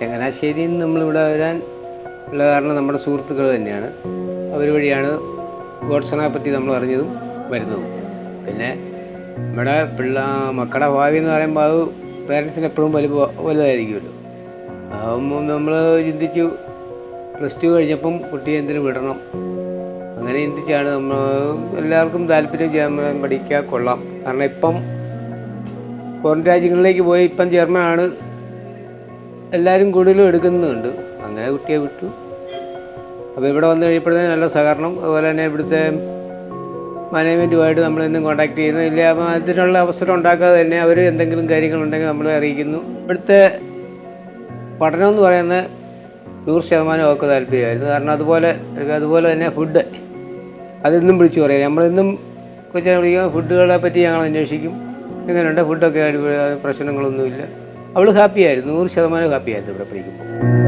ചങ്ങനാശ്ശേരിയിൽ നിന്ന് നമ്മളിവിടെ വരാൻ ഉള്ള കാരണം നമ്മുടെ സുഹൃത്തുക്കൾ തന്നെയാണ്. അവർ വഴിയാണ് ഗോഡ്സണെ പറ്റി നമ്മൾ അറിഞ്ഞതും വരുന്നതും. പിന്നെ നമ്മുടെ പിള്ള മക്കളുടെ ഭാവി എന്ന് പറയുമ്പോൾ അത് പേരൻസിന് എപ്പോഴും വലുപ്പ വലുതായിരിക്കുമല്ലോ. അതാകുമ്പോൾ നമ്മൾ ചിന്തിച്ചു പ്ലസ് ടു കഴിഞ്ഞപ്പം കുട്ടിയെ എന്തിനു വിടണം? അങ്ങനെ ചിന്തിച്ചാണ് നമ്മൾ എല്ലാവർക്കും താല്പര്യം ചെയ്യാൻ പഠിക്കാൻ കൊള്ളാം. കാരണം ഇപ്പം ഫോറിൻ രാജ്യങ്ങളിലേക്ക് പോയി ഇപ്പം ജർമ്മനാണ് എല്ലാവരും കൂടുതലും എടുക്കുന്നുണ്ട്. അങ്ങനെ കുട്ടിയെ വിട്ടു. അപ്പോൾ ഇവിടെ വന്നു കഴിയുമ്പോഴത്തേക്കും നല്ല സഹകരണം. അതുപോലെ തന്നെ ഇവിടുത്തെ മാനേജ്മെന്റുമായിട്ട് നമ്മളെന്നും കോൺടാക്ട് ചെയ്യുന്നു. ഇല്ല അപ്പം അതിനുള്ള അവസരം ഉണ്ടാക്കാതെ തന്നെ അവർ എന്തെങ്കിലും കാര്യങ്ങളുണ്ടെങ്കിൽ നമ്മളെ അറിയിക്കുന്നു. ഇവിടുത്തെ പഠനം എന്ന് പറയുന്നത് നൂറ് ശതമാനം അവർക്ക് താല്പര്യമായിരുന്നു. കാരണം അതുപോലെ അതുപോലെ തന്നെ ഫുഡ് അതെന്നും വിളിച്ചു പറയാം. നമ്മളെന്നും കൊച്ചിനെ വിളിക്കുമ്പോൾ ഫുഡുകളെ പറ്റി ഞങ്ങൾ അന്വേഷിക്കും. എങ്ങനെയുണ്ട്? ഫുഡൊക്കെ അടിപൊളി പ്രശ്നങ്ങളൊന്നുമില്ല. അവൾ ഹാപ്പിയായിരുന്നു നൂറ് ശതമാനം ഹാപ്പിയായിരുന്നു ഇവിടെ പഠിക്കുമ്പോൾ